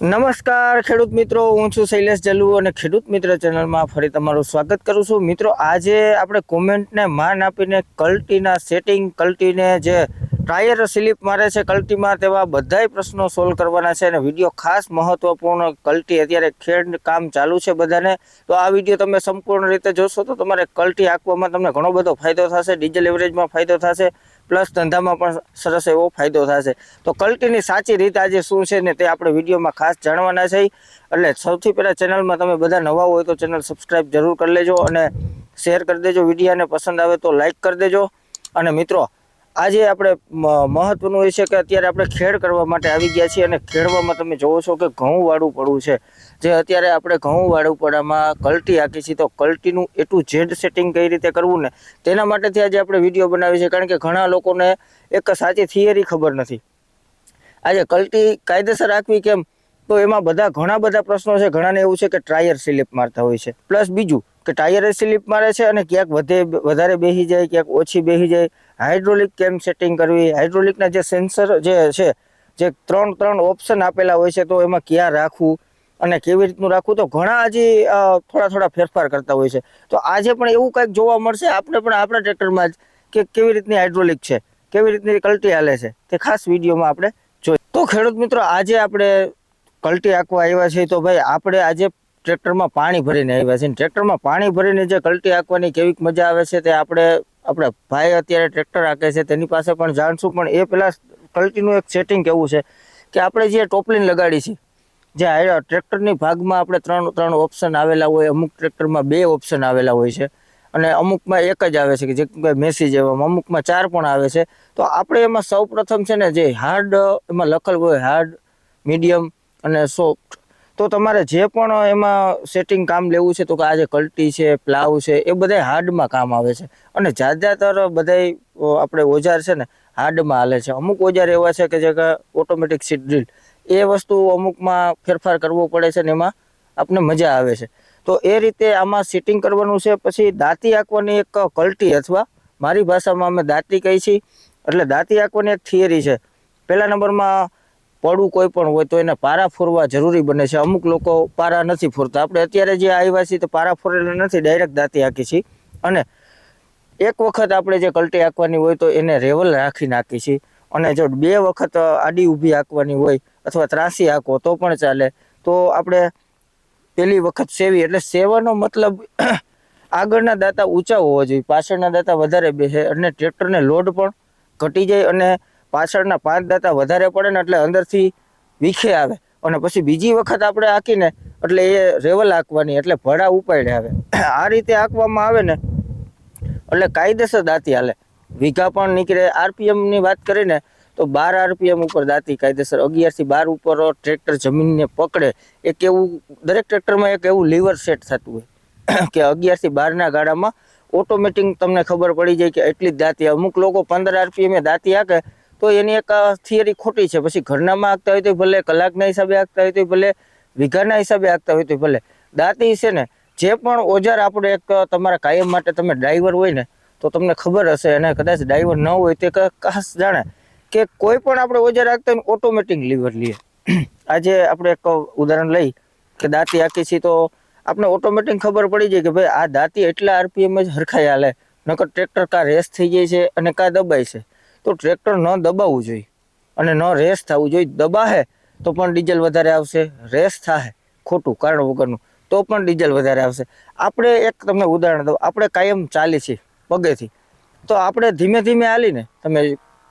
નમસ્કાર, ખેડૂત મિત્રો. હું છું શૈલેષ જલુ અને ખેડૂત મિત્ર ચેનલમાં ફરી તમારું સ્વાગત કરું છું. મિત્રો, આજે આપણે કોમેન્ટને માન આપીને કલ્ટીના સેટિંગ, કલ્ટીને જે ટાયર સ્લીપ મારે છે કલ્ટીમાં તેવા બધાય પ્રશ્નો સોલ્વ કરવાના છે અને વીડિયો ખાસ મહત્વપૂર્ણ કલ્ટી અત્યારે ખેડ કામ ચાલુ છે બધાને. તો આ વીડિયો તમે સંપૂર્ણ રીતે જોશો તો તમારે કલ્ટી આંકવામાં તમને ઘણો બધો ફાયદો થશે, ડીઝલ એવરેજમાં ફાયદો થશે. પ્લસ ધંધામાં પણ સરસ એવો ફાયદો થશે. તો કલ્ટીની સાચી રીત આજે શું છે ને તે આપણે વિડીયોમાં ખાસ જાણવાના છે. એટલે સૌથી પહેલાં ચેનલમાં તમે બધા નવા હોય તો ચેનલ સબસ્ક્રાઈબ જરૂર કરી લેજો અને શેર કરી દેજો વિડીયાને પસંદ આવે તો લાઈક કરી દેજો. અને મિત્રો આજે આપણે મહત્વનું એ છે કે અત્યારે આપણે ખેડ કરવા માટે આવી ગયા છીએ અને ખેડવામાં તમે જોવો છો કે ઘઉં વાળું પડવું છે. જે અત્યારે આપણે ઘઉં વાળું પડામાં કલ્ટી હાકી છીએ તો કલ્ટીનું એ ટુ ઝેડ સેટિંગ કઈ રીતે કરવું ને તેના માટેથી આજે આપણે વીડિયો બનાવી છે કારણ કે ઘણા લોકોને એક સાચી થિયરી ખબર નથી. આજે કલ્ટી કાયદેસર રાખવી કેમ? તો એમાં બધા ઘણા બધા પ્રશ્નો છે. ઘણાને એવું છે કે ટ્રાયર સ્લીપ મારતા હોય છે. પ્લસ બીજું કે ટાયરે સ્લીપ મારે છે અને ક્યાંક વધે વધારે બેસી જાય, ક્યાંક ઓછી બેસી જાય. હાઇડ્રોલિક કેમ સેટિંગ કરવી? હાઇડ્રોલિકના જે સેન્સર જે છે, જે ત્રણ ત્રણ ઓપ્શન આપેલા હોય છે, તો એમાં ક્યાં રાખવું અને કેવી રીતનું રાખવું? તો ઘણા હજી થોડા થોડા ફેરફાર કરતા હોય છે. તો આજે પણ એવું કંઈક જોવા મળશે? આપણે પણ આપણા ટ્રેક્ટરમાં જ કે કેવી રીતની હાઇડ્રોલિક છે? કેવી રીતની કલ્ટી હાલે છે? તે ખાસ વિડીયોમાં આપણે જોઈએ તો ખેડૂત મિત્રો, આજે આપણે કલ્ટી આંકવા આવ્યા છીએ. તો ભાઈ, આપણે આજે ટ્રેક્ટરમાં પાણી ભરીને આવ્યા છે. ટ્રેક્ટરમાં પાણી ભરીને જે કલ્ટી આંકવાની કેવી મજા આવે છે તે આપણે આપણે ભાઈ અત્યારે ટ્રેક્ટર આંકે છે. તેની પાસે પણ જાણશું. પણ એ પહેલાં કલ્ટીનું એક સેટિંગ કેવું છે કે આપણે જે ટોપલીન લગાડી છે, જે ટ્રેક્ટરની ભાગમાં આપણે ત્રણ ત્રણ ઓપ્શન આવેલા હોય. અમુક ટ્રેક્ટરમાં બે ઓપ્શન આવેલા હોય છે. અને અમુકમાં એક જ આવે છે કે જે મેસી જેવામાં. અમુકમાં ચાર પણ આવે છે. તો આપણે એમાં સૌ પ્રથમ છે ને જે હાર્ડ એમાં લખેલ હોય હાર્ડ મીડિયમ અને સોફ્ટ તો તમારે જે પણ એમાં સેટિંગ કામ લેવું છે, તો કે આ જે કલ્ટી છે પ્લાવ છે, એ બધા હાર્ડમાં કામ આવે છે. અને જ્યાદાતર બધાય આપણે ઓજાર છે ને હાર્ડમાં હાલે છે. અમુક ઓજાર એવા છે કે જે ઓટોમેટિક સીટ ડ્રીલ એ વસ્તુ અમુકમાં ફેરફાર કરવો પડે છે ને એમાં આપને મજા આવે છે. તો એ રીતે આમાં સીટિંગ કરવાનું છે, પછી દાંતી આંકવાની એક કલ્ટી અથવા મારી ભાષામાં અમે દાંતી કહી છીએ એટલે દાંતી આંકવાની એક થિયરી છે. પહેલા નંબરમાં પડવું કોઈ પણ હોય તો એને પારા ફોરવા જરૂરી બને છે. અમુક લોકો પારા નથી ફોરતા. આપણે અત્યારે જે આવ્યા છીએ તો પારા ફોરેલા નથી ડાયરેક્ટ દાંતી હાંકી છીએ. અને એક વખત આપણે જે કલટી આંકવાની હોય તો એને રેવલ રાખી નાખી છીએ. અને જો બે વખત આડી ઊભી આંકવાની હોય અથવા ત્રાસી આંકો તો પણ ચાલે. તો આપણે પહેલી વખત સેવી. એટલે સેવાનો મતલબ આગળના દાંતા ઊંચા હોવા જોઈએ. પાછળના દાંતા વધારે બેસે અને ટ્રેક્ટરને લોડ પણ ઘટી જાય અને પાછળના પાંચ દાંતા વધારે પડે ને એટલે અંદરથી વીખે આવે. અને પછી બીજી વખત આપણે આંકીને એટલે એ રેવલ આંકવાની એટલે ભડા ઉપાડે આવે. આ રીતે આંકવામાં આવે ને, એટલે કાયદેસર દાંતી હાલે. વીઘા પણ નીકળે. આરપીએમની વાત કરીને તો બાર આરપીએમ ઉપર દાંતી કાયદેસર. અગિયારથી બાર ઉપર ટ્રેક્ટર જમીનને પકડે. એક એવું દરેક ટ્રેક્ટરમાં એક એવું લીવર સેટ થતું હોય. કે અગિયારથી બારના ગાડામાં ઓટોમેટિક તમને ખબર પડી જાય કે એટલી જ દાંતી. અમુક લોકો પંદર આરપીએમ દાંતી હાકે તો એની એક થિયરી ખોટી છે. પછી ઘરનામાં હાંકતા હોય તો ભલે, કલાકના હિસાબે હાંકતા હોય તો ભલે, વીઘાના હિસાબે હાંકતા હોય તો ભલે. દાંતી છે ને, જે પણ ઓજાર આપણે એક તમારા કાયમ માટે તમે ડ્રાઈવર હોય ને, તો તમને ખબર હશે અને કદાચ ડ્રાઈવર ન હોય તે ખાસ જાણે કે કોઈ પણ આપણે ઓજાર રાખતા હોય ઓટોમેટિક લીવર લઈએ આજે આપણે એક ઉદાહરણ લઈ કે દાંતી હાકી છીએ તો આપણે ઓટોમેટિક ખબર પડી જાય કે ભાઈ આ દાંતી એટલા આરપીએમ જ હરખાઈ હાલે. નકર ટ્રેક્ટર કા રેસ થઈ જાય છે અને કા દબાય છે. તો ટ્રેક્ટર ન દબાવવું જોઈએ અને ન રેસ થવું જોઈએ. દબાહે તો પણ ડીઝલ વધારે આવશે, રેસ થાય ખોટું કારણ વગરનું તો પણ ડીઝલ વધારે આવશે. આપણે એક તમને ઉદાહરણ દઉં, આપણે કાયમ ચાલી છીએ પગેથી. તો આપણે ધીમે ધીમે હાલીને તમે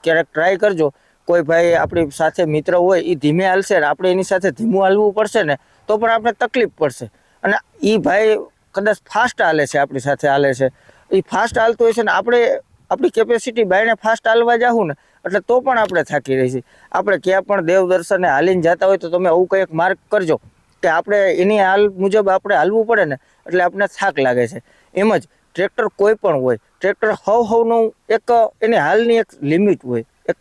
ક્યારેક ટ્રાય કરજો. કોઈ ભાઈ આપણી સાથે મિત્ર હોય એ ધીમે હાલશે ને આપણે એની સાથે ધીમું હાલવું પડશે ને તો પણ આપણે તકલીફ પડશે. અને એ ભાઈ કદાચ ફાસ્ટ હાલે છે, આપણી સાથે હાલે છે. એ ફાસ્ટ હાલતું હોય છે ને આપણે આપણી કેપેસિટી બાયણે ફાસ્ટ હાલવા જાવું ને, એટલે તો પણ આપણે થાકી રહીશું આપણે ક્યાં પણ દેવ દર્શને હાલીને જતા હોય તો તમે આવું કંઈક માર્ક કરજો કે આપણે એની હાલ મુજબ આપણે હાલવું પડે ને, એટલે આપણે થાક લાગે છે. એમ જ ટ્રેક્ટર કોઈ પણ હોય ટ્રેક્ટર હવ હવનું એક એની હાલની એક લિમિટ હોય, એક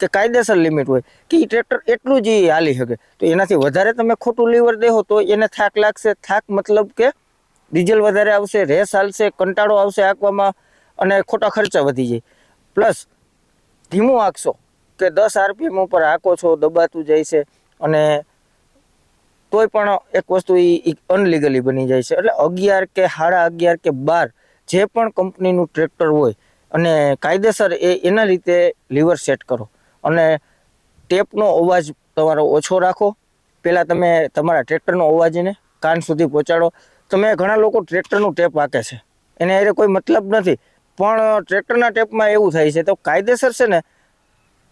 કે કાયદેસર લિમિટ હોય, કે એ ટ્રેક્ટર એટલું જ હાલી શકે. તો એનાથી વધારે તમે ખોટું લીવર દેહો તો એને થાક લાગશે. થાક મતલબ કે ડીઝલ વધારે આવશે, રેસ હાલશે, કંટાળો આવશે આંકવામાં અને ખોટા ખર્ચા વધી જાય. પ્લસ ધીમું આંકશો કે દસ આરપીએમ ઉપર આંકો છો, દબાતું જાય છે અને તોય પણ એક વસ્તુ એ અનલીગલી બની જાય છે. એટલે અગિયાર કે સાડા અગિયાર કે બાર જે પણ કંપનીનું ટ્રેક્ટર હોય અને કાયદેસર એ, એના રીતે લીવર સેટ કરો. અને ટેપનો અવાજ તમારો ઓછો રાખો. પહેલાં તમે તમારા ટ્રેક્ટરનો અવાજને કાન સુધી પહોંચાડો. તમે ઘણા લોકો ટ્રેક્ટરનું ટેપ આંકે છે. એને એ કોઈ મતલબ નથી. પણ ટ્રેક્ટરના ટેપમાં એવું થાય છે તો કાયદેસર છે ને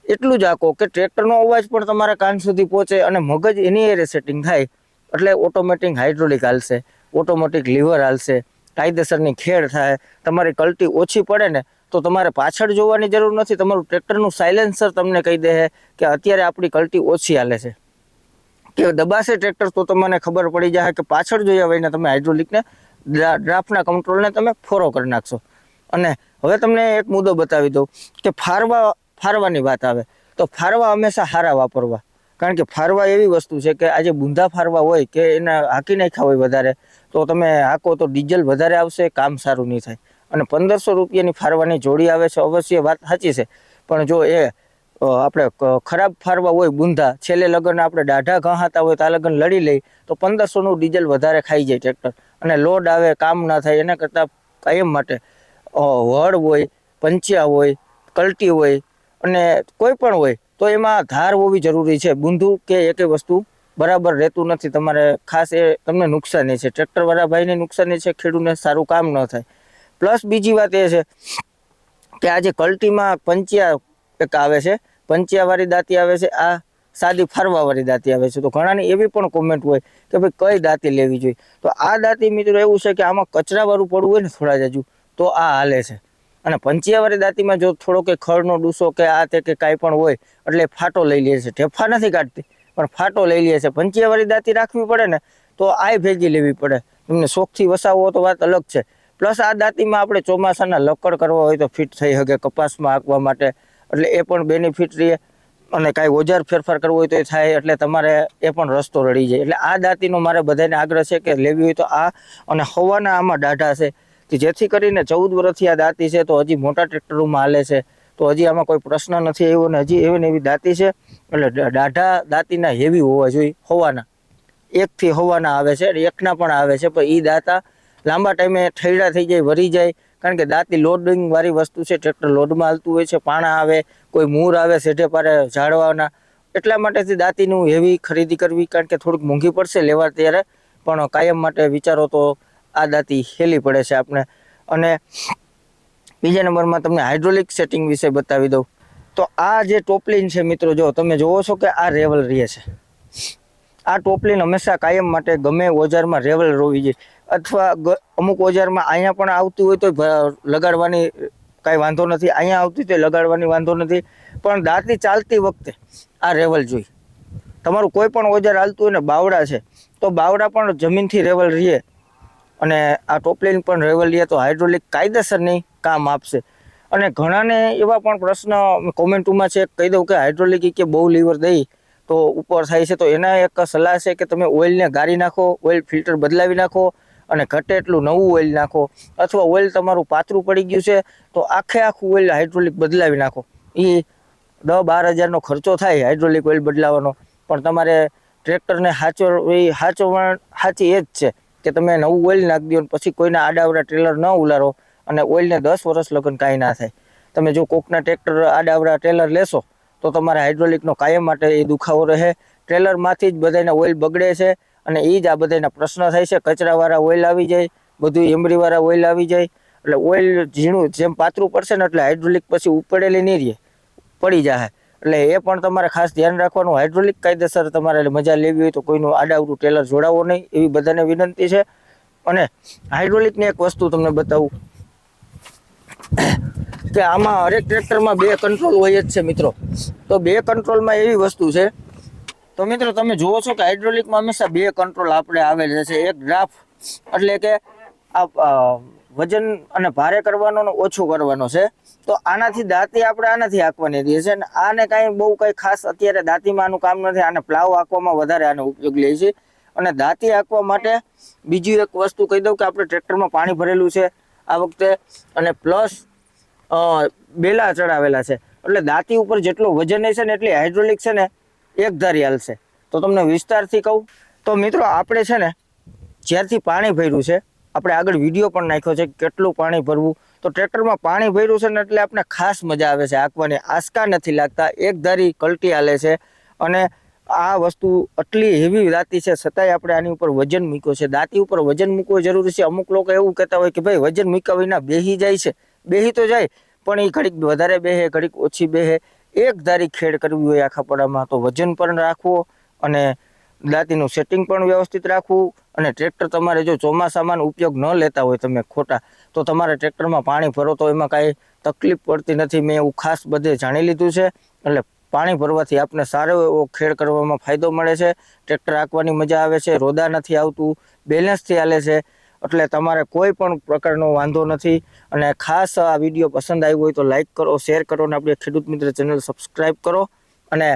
એટલું જ આખો કે ટ્રેક્ટરનો અવાજ પણ તમારા કાન સુધી પહોંચે અને મગજ એની એરે સેટિંગ થાય એટલે ઓટોમેટિક હાઇડ્રોલિક હાલશે ઓટોમેટિક લીવર હાલશે, કાયદેસરની ખેડ થાય, તમારી કલ્ટી ઓછી પડે ને તો તમારે પાછળ જોવાની જરૂર નથી, તમારું ટ્રેક્ટરનું સાયલેન્સર તમને કહી દે કે અત્યારે આપણી કલ્ટી ઓછી હાલે છે. કે દબાશે ટ્રેક્ટર તો તમને ખબર પડી જાય કે પાછળ જોયા વહીને તમે હાઇડ્રોલિકને ડ્રાફ્ટના કંટ્રોલને તમે ફોરો કરી નાખશો. અને હવે તમને એક મુદ્દો બતાવી દઉં કે ફારવા, ફારવાની વાત આવે તો ફારવા હંમેશા હારા વાપરવા. કારણ કે ફારવા એવી વસ્તુ છે કે આજે બુંધા ફારવા હોય કે એના હાકી નાખ્યા હોય વધારે, તો તમે હાકો તો ડીઝલ વધારે આવશે, કામ સારું નહીં થાય. અને પંદરસો રૂપિયાની ફારવાની જોડી આવે છે, અવશ્ય વાત સાચી છે. પણ જો એ આપણે ખરાબ ફારવા હોય બુંધા છેલ્લે લગન આપણે દાઢા ઘાતા હોય તો આ લગન લડી લઈ તો પંદરસોનું ડીઝલ વધારે ખાઈ જાય ટ્રેક્ટર. અને લોડ આવે, કામ ના થાય, એના કરતાં કાયમ માટે વડ હોય, પંચ્યા હોય, કલ્ટી હોય અને કોઈ પણ હોય, તો એમાં ધાર હોવી જરૂરી છે. બૂંધું કે એકે વસ્તુ બરાબર રહેતું નથી. તમારે ખાસ એ તમને નુકસાની છે. ટ્રેક્ટરવાળા ભાઈને નુકસાની છે ખેડૂતને સારું કામ ન થાય. પ્લસ બીજી વાત એ છે કે આજે કલ્ટીમાં પંચ્યા એક આવે છે પંચ્યાવાળી દાંતી આવે છે, આ સાદી ફરવાવાળી દાંતી આવે છે. તો ઘણાની એવી પણ કોમેન્ટ હોય કે ભાઈ કઈ દાંતી લેવી જોઈએ? તો આ દાંતી મિત્રો એવું છે કે આમાં કચરાવાળું પડવું હોય ને થોડા જાજુ તો આ હાલે છે. અને પંચિયાવાળી દાંતીમાં જો થોડો કે ખડનો ડૂસો કે આ તે કે કાંઈ પણ હોય, એટલે ફાટો લઈ લે છે. ઢેફા નથી કાઢતી, પણ ફાટો લઈ લે છે. પંચિયાવાળી દાંતી રાખવી પડે ને, તો આય ભેગી લેવી પડે. તમને શોખથી વસાવવો તો વાત અલગ છે. પ્લસ આ દાંતીમાં આપણે ચોમાસાના લકડ કરવા હોય તો ફિટ થઈ શકે કપાસમાં હાંકવા માટે, એટલે એ પણ બેનિફિટ રહે. અને કાંઈ ઓજાર ફેરફાર કરવો હોય તો એ થાય, એટલે તમારે એ પણ રસ્તો રડી જાય. એટલે આ દાંતીનો મારે બધાને આગ્રહ છે કે લેવી હોય તો આ, અને હવાના આમાં દાઢા છે. કે જેથી કરીને ચૌદ વર્ષથી આ દાંતી છે, તો હજી મોટા ટ્રેક્ટરોમાં હાલે છે. તો હજી આમાં કોઈ પ્રશ્ન નથી આવ્યો ને હજી એવી ને એવી દાંતી છે. એટલે દાઢા દાંતીના હેવી હોવા જોઈએ, હોવાના. એકથી હોવાના આવે છે એકના પણ આવે છે, પણ એ દાંતા લાંબા ટાઈમે ઠૈડા થઈ જાય, વરી જાય. કારણ કે દાંતી લોડિંગ વાળી વસ્તુ છે, ટ્રેક્ટર લોડમાં હાલતું હોય છે, પાણા આવે, કોઈ મૂર આવે સેઢે પારે ઝાડવાના. એટલા માટેથી દાંતીનું હેવી ખરીદી કરવી, કારણ કે થોડુંક મોંઘી પડશે લેવા ત્યારે. પણ કાયમ માટે વિચારો તો આ દાંતી હેલી પડે છે આપણે અને બીજા નંબરમાં તમને હાઇડ્રોલિક સેટિંગ વિશે બતાવી દઉં. તો આ જે ટોપલિન છે મિત્રો, જો તમે જોવો છો કે આ રેવલ રહે છે. આ ટોપલિન હંમેશા કાયમ માટે ગમે ઓજારમાં રેવલ રોવી જોઈએ. અથવા અમુક ઓજારમાં અહીંયા પણ આવતી હોય તો લગાડવાની કાંઈ વાંધો નથી. અહીંયા આવતી તો લગાડવાની વાંધો નથી. પણ દાંતી ચાલતી વખતે આ રેવલ જોઈ તમારું કોઈ પણ ઓજાર હાલતું હોય ને બાવડા છે, તો બાવડા પણ જમીનથી રેવલ રહીએ. અને આ ટોપલેન પણ રેવલ રહીએ તો હાઇડ્રોલિક કાયદેસરની કામ આપશે. અને ઘણાને એવા પણ પ્રશ્ન કોમેન્ટોમાં છે, કહી દઉં કે હાઇડ્રોલિક કે બહુ લીવર દઈ તો ઉપર થાય છે. તો એના એક સલાહ છે કે તમે ઓઇલને ગાળી નાખો ઓઇલ ફિલ્ટર બદલાવી નાખો અને ઘટે એટલું નવું ઓઇલ નાખો. અથવા ઓઇલ તમારું પાતળું પડી ગયું છે, તો આખે આખું ઓઇલ હાઇડ્રોલિક બદલાવી નાખો. એ દસ બાર હજારનો ખર્ચો થાય હાઇડ્રોલિક ઓઇલ બદલાવાનો. પણ તમારે ટ્રેક્ટરને હાચો એ સાચો સાચી એ જ છે. કે તમે નવું ઓઇલ નાખી દો પછી કોઈના આડાવડા ટ્રેલર ન ઉલારો અને ઓઇલને દસ વર્ષ લગન કાંઈ ના થાય. તમે જો કોકના ટ્રેક્ટર આડાવડા ટ્રેલર લેશો, તો તમારે હાઇડ્રોલિકનો કાયમ માટે એ દુખાવો રહે. ટ્રેલરમાંથી જ બધાના ઓઇલ બગડે છે અને એ જ આ બધાના પ્રશ્ન થાય છે. કચરાવાળા ઓઇલ આવી જાય, બધું એમરીવાળા ઓઇલ આવી જાય. એટલે ઓઇલ ઝીણું જેમ પાતળું પડશે ને એટલે હાઇડ્રોલિક પછી ઉપડેલી નહીં રહે, પડી જાય એટલે એ પણ તમારે ખાસ ધ્યાન રાખવાનું. હાઇડ્રોલિક કાયદેસર તમારે મજા લેવી હોય તો કોઈનું આડાવડું ટેલર જોડાવો નહીં, એવી બધાને વિનંતી છે. અને હાઇડ્રોલિકની એક વસ્તુ તમને બતાવું. કે આમાં હરેક ટ્રેક્ટરમાં બે કંટ્રોલ હોય જ છે મિત્રો. તો બે કંટ્રોલમાં એવી વસ્તુ છે. તો મિત્રો તમે જુઓ છો કે હાઇડ્રોલિકમાં હંમેશા બે કંટ્રોલ આપણે આવેલ છે. એક ડ્રાફ્ટ એટલે કે આ વજન અને ભારે કરવાનો ઓછું કરવાનો છે. તો આનાથી દાંતી આપણે આનાથી હાંકવાની દઈએ છે અને આને કાંઈ બહુ કંઈ ખાસ અત્યારે દાંતીમાં આનું કામ નથી. આને પ્લાવ હાંકવામાં વધારે આનો ઉપયોગ લે છે. અને દાંતી હાંકવા માટે બીજી એક વસ્તુ કહી દઉં કે આપણે ટ્રેક્ટરમાં પાણી ભરેલું છે આ વખતે. અને પ્લસ બેલા ચડાવેલા છે. એટલે દાંતી ઉપર જેટલું વજન હશે ને એટલી હાઇડ્રોલિક છે ને એક ધારી હાલશે તો તમને વિસ્તારથી કહું, તો મિત્રો આપણે છે ને જ્યારથી પાણી ભર્યું છે, આપણે આગળ વીડિયો પણ નાખ્યો છે કેટલું પાણી ભરવું તો ટ્રેક્ટરમાં પાણી ભર્યું છે ને એટલે આપણે ખાસ મજા આવે છે. આંકવાની આસકા નથી લાગતા. એક ધારી કલટી હાલે છે અને આ વસ્તુ આટલી હેવી દાંતી છે, છતાંય આપણે આની ઉપર વજન મૂક્યો છે. દાંતી ઉપર વજન મૂકવું જરૂરી છે. અમુક લોકો એવું કહેતા હોય કે ભાઈ, વજન મૂક્યા વિના બેહી જાય છે. બેહી તો જાય, પણ એ ઘડીક વધારે બેહે ઘડીક ઓછી બેહે એક ધારી ખેડ કરવી હોય આખા પડામાં તો વજન પણ રાખવો અને દાંતીનું સેટિંગ પણ વ્યવસ્થિત રાખવું. અને ટ્રેક્ટર તમારે જો ચોમાસામાં ઉપયોગ ન લેતા હોય તમે ખોટા, તો તમારે ટ્રેક્ટરમાં પાણી ભરો તો એમાં કાંઈ તકલીફ પડતી નથી. મેં એવું ખાસ બધે જાણી લીધું છે. એટલે પાણી ભરવાથી આપણે સારો એવો ખેડ કરવામાં ફાયદો મળે છે. ટ્રેક્ટર હાંકવાની મજા આવે છે. રોદા નથી આવતું. બેલેન્સથી હાલે છે. એટલે તમારે કોઈ પણ પ્રકારનો વાંધો નથી. અને ખાસ આ વીડિયો પસંદ આવ્યો હોય તો લાઇક કરો, શેર કરો અને આપણી ખેડૂત મિત્ર ચેનલ સબસ્ક્રાઈબ કરો. અને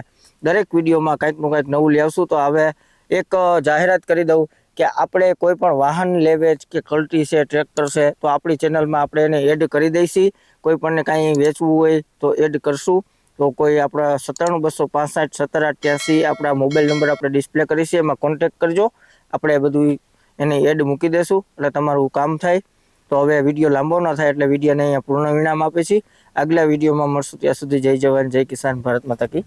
દરેક વિડીયોમાં કંઈકનું કંઈક નવું લઈ આવશું તો હવે એક જાહેરાત કરી દઉં. કે આપણે કોઈ પણ વાહન લેવે કે કલ્ટી છે, ટ્રેક્ટર છે, તો આપણી ચેનલમાં આપણે એને એડ કરી દઈશી. કોઈ પણને કાંઈ વેચવું હોય તો એડ કરશું. તો કોઈ આપણા સત્તાણું બસો પાસઠ સત્તર અઠ્યાસી આપણા મોબાઈલ નંબર આપણે ડિસ્પ્લે કરીશું એમાં કોન્ટેક કરજો. આપણે બધું એને એડ મૂકી દેશું એટલે તમારું કામ થાય. તો હવે વીડિયો લાંબો ન થાય એટલે વિડીયોને અહીંયા પૂર્ણ વિરામ આપે છે આગલા વિડીયોમાં મળશું. ત્યાં સુધી જય જવાન, જય કિસાન ભારત માતા કી.